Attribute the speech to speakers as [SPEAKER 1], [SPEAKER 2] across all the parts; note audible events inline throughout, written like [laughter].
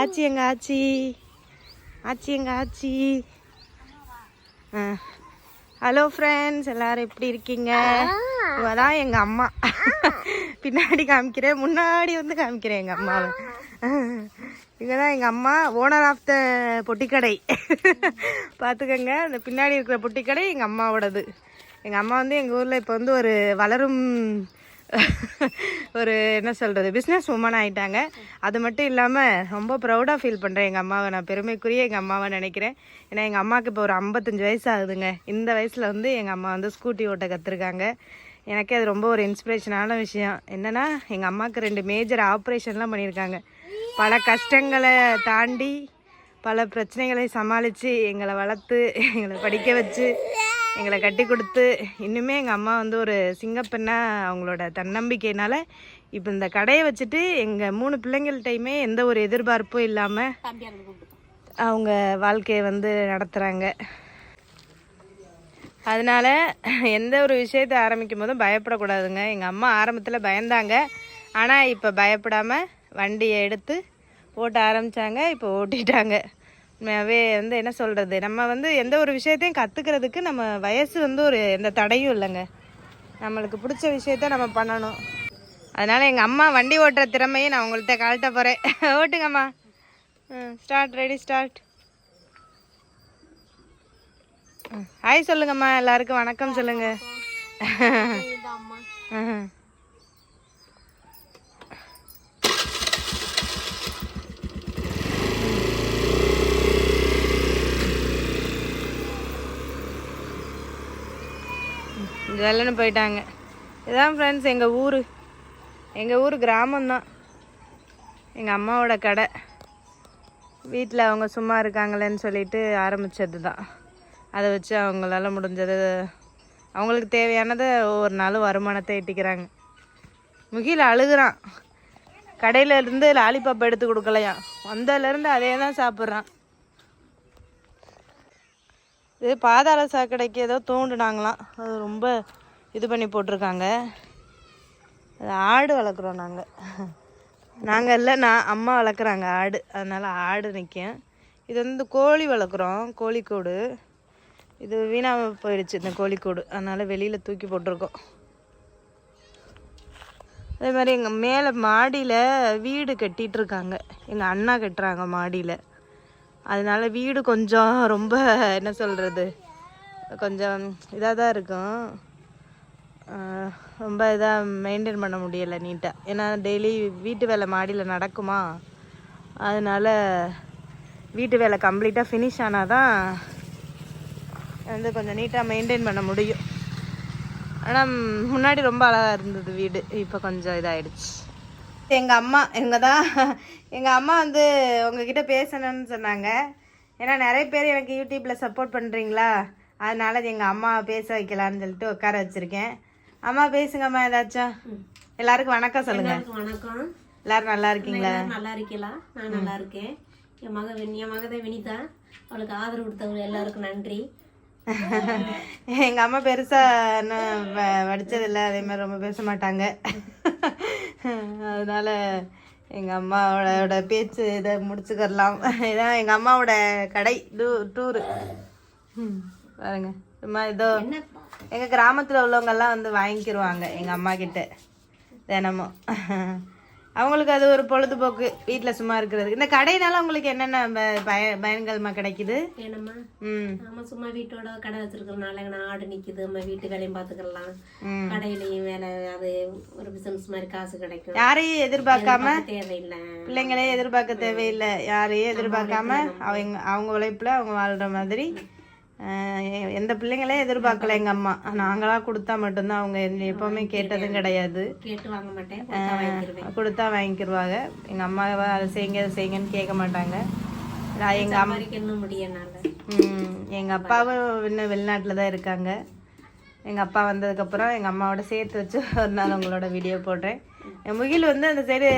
[SPEAKER 1] ஆச்சி எங்க ஆச்சி? ஆச்சி எங்க ஆச்சி? Hello friends எல்லாரும் எப்படி இருக்கீங்க? இவதான் எங்க அம்மா. பின்னாடி காமிக்கிறேன் முன்னாடி வந்து காமிக்கிறேன் எங்க அம்மாவை. இவங்க தான் எங்கள் அம்மா ஓனர் ஆஃப் த பொட்டிக்கடை. பார்த்துக்கோங்க அந்த பின்னாடி இருக்கிற பொட்டிக்கடை எங்கள் அம்மாவோடது. எங்கள் அம்மா வந்து எங்கள் ஊரில் இப்போ வந்து ஒரு வளரும் [laughs] ஒரு என்ன சொல்கிறது பிஸ்னஸ் உமன் ஆகிட்டாங்க அது மட்டும் இல்லாமல் ரொம்ப ப்ரௌடாக ஃபீல் பண்ணுறேன் எங்கள் அம்மாவை. நான் பெருமைக்குரிய எங்கள் அம்மாவை நினைக்கிறேன். ஏன்னா எங்கள் அம்மாவுக்கு இப்போ ஒரு ஐம்பத்தஞ்சு வயசு ஆகுதுங்க. இந்த வயசில் வந்து எங்கள் அம்மா வந்து ஸ்கூட்டி ஓட்ட கற்றுருக்காங்க எனக்கே அது ரொம்ப ஒரு இன்ஸ்பிரேஷனான விஷயம். என்னென்னா எங்கள் அம்மாவுக்கு ரெண்டு மேஜர் ஆப்ரேஷன்லாம் பண்ணியிருக்காங்க பல கஷ்டங்களை தாண்டி பல பிரச்சனைகளை சமாளித்து எங்களை வளர்த்து எங்களை படிக்க வச்சு எங்களை கட்டி கொடுத்து இன்னுமே எங்கள் அம்மா வந்து ஒரு சிங்கப்பெண்ணாக அவங்களோட தன்னம்பிக்கையினால இப்போ இந்த கடையை வச்சுட்டு எங்கள் மூணு பிள்ளைங்கள்ட்டையுமே எந்த ஒரு எதிர்பார்ப்பும் இல்லாமல் அவங்க வாழ்க்கையை வந்து நடத்துகிறாங்க அதனால் எந்த ஒரு விஷயத்தை ஆரம்பிக்கும் போதும் பயப்படக்கூடாதுங்க. எங்கள் அம்மா ஆரம்பத்தில் பயந்தாங்க. ஆனால் இப்போ பயப்படாமல் வண்டியை எடுத்து ஓட்ட ஆரம்பித்தாங்க இப்போ ஓட்டிட்டாங்க. உண்மையாகவே வந்து என்ன சொல்கிறது நம்ம வந்து எந்த ஒரு விஷயத்தையும் கற்றுக்கிறதுக்கு நம்ம வயசு வந்து ஒரு எந்த தடையும் இல்லைங்க. நம்மளுக்கு பிடிச்ச விஷயத்த நம்ம பண்ணணும். அதனால் எங்கள் அம்மா வண்டி ஓட்டுற திறமையை நான் உங்கள்கிட்ட காட்ட போகிறேன் [laughs] ஓட்டுங்கம்மா. ம் ஸ்டார்ட் ரெடி ஸ்டார்ட் ஹாய் சொல்லுங்கம்மா. எல்லாருக்கும் வணக்கம் சொல்லுங்க. ஜல்லன்னு போயிட்டாங்க. இதான் ஃப்ரெண்ட்ஸ் எங்கள் ஊர். எங்கள் ஊர் கிராமம்தான். எங்கள் அம்மாவோட கடை. வீட்டில் அவங்க சும்மா இருக்காங்களேன்னு சொல்லிட்டு ஆரம்பித்தது தான் அதை வச்சு அவங்களால முடிஞ்சது அவங்களுக்கு தேவையானதை ஒவ்வொரு நாளும் வருமானத்தை எட்டிக்கிறாங்க. முகில் அழுகுறான். கடையில இருந்து லாலிபாப் எடுத்து கொடுக்கலையாம். வந்ததுலேருந்து அதே தான் சாப்பிட்றான். இது பாதாள சாக்கடைக்கு ஏதோ தோண்டுனாங்களாம். அது ரொம்ப இது பண்ணி போட்டிருக்காங்க. அது ஆடு வளர்க்குறோம் நாங்கள் நாங்கள் இல்லை நான் அம்மா வளர்க்குறாங்க ஆடு. அதனால் ஆடு நிற்கும் இது வந்து கோழி வளர்க்குறோம் கோழிக்கூடு. இது வீணாக போயிடுச்சு இந்த கோழிக்கூடு. அதனால் வெளியில் தூக்கி போட்டிருக்கோம். அதே மாதிரி எங்கள் மேலே மாடியில் வீடு கட்டிகிட்ருக்காங்க எங்கள் அண்ணா கட்டுறாங்க மாடியில். அதனால வீடு கொஞ்சம் ரொம்ப என்ன சொல்கிறது கொஞ்சம் இதாக தான் இருக்கும் ரொம்ப இதாக மெயின்டைன் பண்ண முடியலை நீட்டாக ஏன்னா டெய்லி வீட்டு வேலை மாடியில் நடக்குமா? அதனால வீட்டு வேலை கம்ப்ளீட்டாக ஃபினிஷ் ஆனால் தான் வந்து கொஞ்சம் நீட்டாக மெயின்டைன் பண்ண முடியும். ஆனால் முன்னாடி ரொம்ப அழகாக இருந்தது வீடு. இப்போ கொஞ்சம் இதாகிடுச்சு எங்கள் அம்மா இவங்க தான் எங்கள் அம்மா வந்து உங்ககிட்ட பேசணும்னு சொன்னாங்க. ஏன்னா நிறைய பேர் எனக்கு யூடியூப்பில் சப்போர்ட் பண்ணுறீங்களா அதனால எங்கள் அம்மா பேச வைக்கலான்னு சொல்லிட்டு உட்கார வச்சுருக்கேன். அம்மா பேசுங்கம்மா ஏதாச்சும். எல்லாருக்கும் வணக்கம் சொல்லுங்க.
[SPEAKER 2] வணக்கம்.
[SPEAKER 1] எல்லாரும் நல்லா இருக்கீங்களா?
[SPEAKER 2] நல்லா இருக்கீங்களா? நான் நல்லா இருக்கேன். என் மக என் மகதை வினிதா. அவளுக்கு ஆதரவு கொடுத்தவங்க எல்லாருக்கும் நன்றி.
[SPEAKER 1] எங்க அம்மா பெருசா இன்னும் வடிச்சதில்ல. அதே மாதிரி ரொம்ப பேச மாட்டாங்க. அதனால் எங்கள் அம்மாவோட பேச்சு இதை முடிச்சுக்கரலாம் இதான் எங்கள் அம்மாவோட கடை டூ டூரு. பாருங்க. சும்மா இதோ எங்கள் கிராமத்தில் உள்ளவங்கெல்லாம் வந்து வாங்கிக்கிருவாங்க எங்கள் அம்மா கிட்ட தினமும். அவங்களுக்கு அது ஒரு பொழுதுபோக்கு வீட்டில் சும்மா இருக்கிறது இந்த கடையினால உங்களுக்கு என்னென்ன பய பயன்கள்மா கிடைக்குது?
[SPEAKER 2] ஏனம்மா
[SPEAKER 1] ம்.
[SPEAKER 2] நாம சும்மா வீட்டோட கடை வச்சிருக்கறனால எங்கன்னா ஆடு நிக்குது நம்ம வீட்டு வேலையும் பாத்துக்கலாம். கடையிலயும் வேலை அது ஒரு பிசினஸ் மாதிரி காசு கிடைக்கும்.
[SPEAKER 1] யாரையும் எதிர்பார்க்காம?
[SPEAKER 2] பார்க்க தேவையில்லை.
[SPEAKER 1] பிள்ளைங்களே எதிர்பார்க்க தேவையில்லை. யாரையும் எதிர்பார்க்காம அவங்க அவங்க உழைப்புல அவங்க வாழ்ற மாதிரி. எந்த பிள்ளைங்களையும் எதிர்பார்க்கல எங்க அம்மா. நாங்களா கொடுத்தா மட்டும்தான் அவங்க எப்பவுமே கேட்டதும் கிடையாது.
[SPEAKER 2] கேட்டு வாங்க மாட்டேன் கொடுத்தா
[SPEAKER 1] வாங்கிக்கிருவாங்க. எங்க அம்மாவை அதை செய்யுங்க அதை செய்யுங்கன்னு கேட்க மாட்டாங்க. நான் எங்க அம்மா
[SPEAKER 2] சம்பாதிக்கணும் முடியனால
[SPEAKER 1] ம், எங்க அப்பாவும் இன்னும் வெளிநாட்டில் தான் இருக்காங்க. எங்க அப்பா வந்ததுக்கப்புறம் எங்க அம்மாவோட சேர்த்து வச்சு ஒரு நாள் உங்களோட வீடியோ போடுறேன். என் முகில் வந்து அந்த சைடு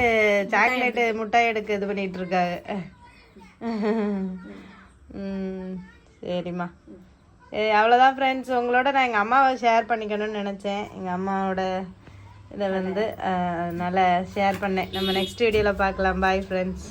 [SPEAKER 1] சாக்லேட்டு முட்டாய் எடுக்க இது பண்ணிட்டு இருக்காங்க சரிம்மா. சரி அவ்வளோதான் ஃப்ரெண்ட்ஸ் உங்களோட நான் எங்கள் அம்மாவை ஷேர் பண்ணிக்கணும்னு நினச்சேன். எங்கள் அம்மாவோட இதை வந்து நல்லா ஷேர் பண்ணேன். நம்ம நெக்ஸ்ட் வீடியோவில் பார்க்கலாம். Bye friends